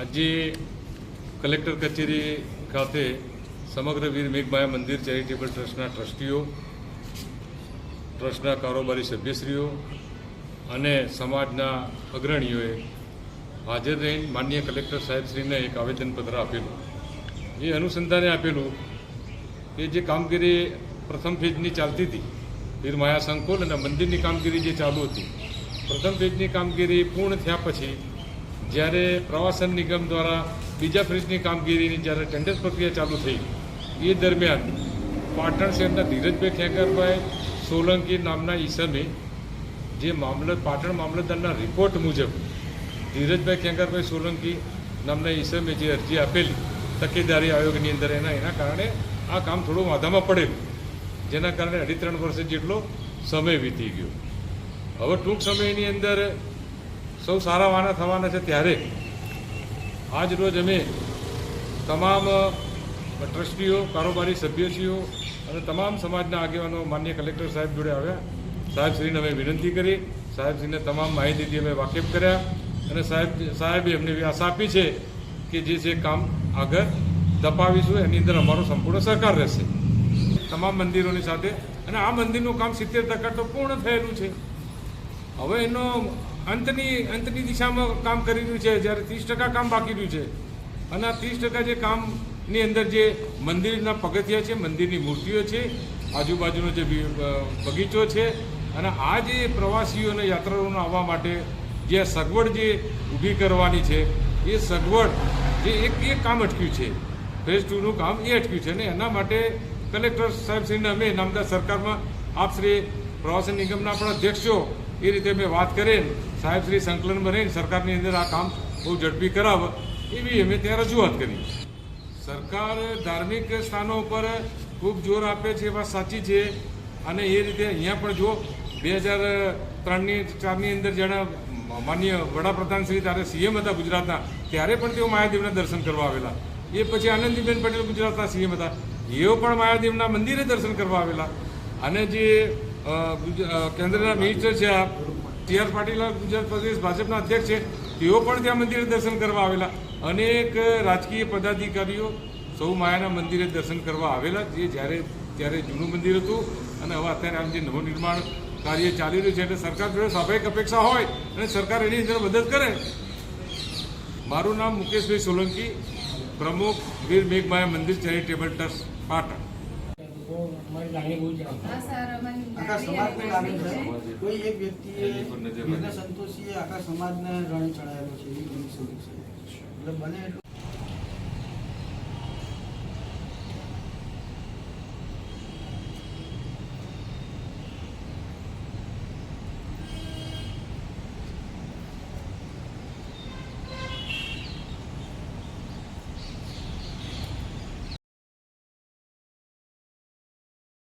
આજે કલેક્ટર કચેરી ખાતે સમગ્ર વીર મેઘમાયા મંદિર ચેરિટેબલ ટ્રસ્ટના ટ્રસ્ટીઓ, ટ્રસ્ટના કારોબારી સભ્યશ્રીઓ અને સમાજના અગ્રણીઓએ હાજર રહીને માનનીય કલેક્ટર સાહેબશ્રીને એક આવેદનપત્ર આપેલું. એ અનુસંધાને આપેલું કે જે કામગીરી પ્રથમ ફેજની ચાલતી હતી, વીર માયા સંકુલ અને મંદિરની કામગીરી જે ચાલુ હતી, પ્રથમ ફેજની કામગીરી પૂર્ણ થયા પછી જ્યારે પ્રવાસન નિગમ દ્વારા બીજા ફ્રીજની કામગીરીની જ્યારે ટેન્ડર પ્રક્રિયા ચાલુ થઈ, એ દરમિયાન પાટણ શહેરના ધીરજભાઈ ખેંકરભાઈ સોલંકી નામના ઈસમે જે મામલત પાટણ મામલતદારના રિપોર્ટ મુજબ ધીરજભાઈ ખેંકરભાઈ સોલંકી નામના ઈસમે જે અરજી આપેલી તકેદારી આયોગની અંદર એના એના કારણે આ કામ થોડું વાધામાં પડેલું, જેના કારણે અઢી ત્રણ વર્ષ જેટલો સમય વીતી ગયો. હવે ટૂંક સમયની અંદર સૌ સારા વાના થવાના છે ત્યારે. આજ રોજ અમે તમામ ટ્રસ્ટીઓ, કારોબારી સભ્યશ્રીઓ અને તમામ સમાજના આગેવાનો માન્ય કલેક્ટર સાહેબ જોડે આવ્યા. સાહેબશ્રીને અમે વિનંતી કરી. સાહેબશ્રીને તમામ માહિતીથી અમે વાકેફ કર્યા અને સાહેબ, સાહેબે એવી આશા આપી છે કે જે છે કામ આગળ દપાવીશું એની અંદર અમારો સંપૂર્ણ સહકાર રહેશે. તમામ મંદિરોની સાથે. અને આ મંદિરનું કામ સિત્તેર ટકા તો પૂર્ણ થયેલું છે. હવે એનો અંતની અંતની દિશામાં કામ કરી રહ્યું છે, જ્યારે ત્રીસ ટકા કામ બાકી રહ્યું છે. અને આ ત્રીસ ટકા જે કામની અંદર જે મંદિરના પગથિયા છે, મંદિરની મૂર્તિઓ છે, આજુબાજુનો જે બગીચો છે, અને આ જે પ્રવાસીઓને યાત્રાળુઓને આવવા માટે જે સગવડ જે ઊભી કરવાની છે, એ સગવડ જે એક એક કામ અટક્યું છે. ફેઝ ટુનું કામ એ અટક્યું છે ને એના માટે કલેક્ટર સાહેબશ્રીને અમે નામદાર સરકારમાં આપશ્રી પ્રવાસન નિગમના પણ અધ્યક્ષ એ રીતે મેં વાત કરી સાહેબશ્રી સંકલનમાં રહીને સરકારની અંદર આ કામ બહુ ઝડપી કરાવે, એવી અમે ત્યાં રજૂઆત કરી. સરકાર ધાર્મિક સ્થાનો ઉપર ખૂબ જોર આપે છે, એ વાત સાચી છે. અને એ રીતે અહીંયા પણ જો બે હજાર ત્રણની, ચારની અંદર જેણે માન્ય વડાપ્રધાન શ્રી, ત્યારે સીએમ હતા ગુજરાતના, ત્યારે પણ તેઓ માયાદેવના દર્શન કરવા આવેલા. એ પછી આનંદીબેન પટેલ ગુજરાતના સીએમ હતા, એઓ પણ માયાદેવના મંદિરે દર્શન કરવા આવેલા. અને જે કેન્દ્રના મિનિસ્ટર છે આ ટી આર પાટીલ ગુજરાત પ્રદેશ ભાજપના અધ્યક્ષ છે. તેઓ પણ ત્યાં મંદિરે દર્શન કરવા આવેલા. અનેક રાજકીય પદાધિકારીઓ સૌ માયાના મંદિરે દર્શન કરવા આવેલા, જે જ્યારે, ત્યારે જૂનું મંદિર હતું અને હવે અત્યારે આમ જે નવનિર્માણ કાર્ય ચાલી રહ્યું છે એટલે સરકાર જોડે સ્વાભાવિક અપેક્ષા હોય અને સરકાર એની અંદર મદદ કરે. મારું નામ મુકેશભાઈ સોલંકી, પ્રમુખ વીર મેઘમાયા મંદિર, ચેરિટેબલ ટ્રસ્ટ, પાટણ બહુ મારી લાગણી બહુ જ આવે. હા સર અમારી આખા સમાજને લાગે છે કોઈ એક વ્યક્તિએ સંતોષીએ આખા સમાજને રણી ચડાયેલો છે એ છે. મતલબ બને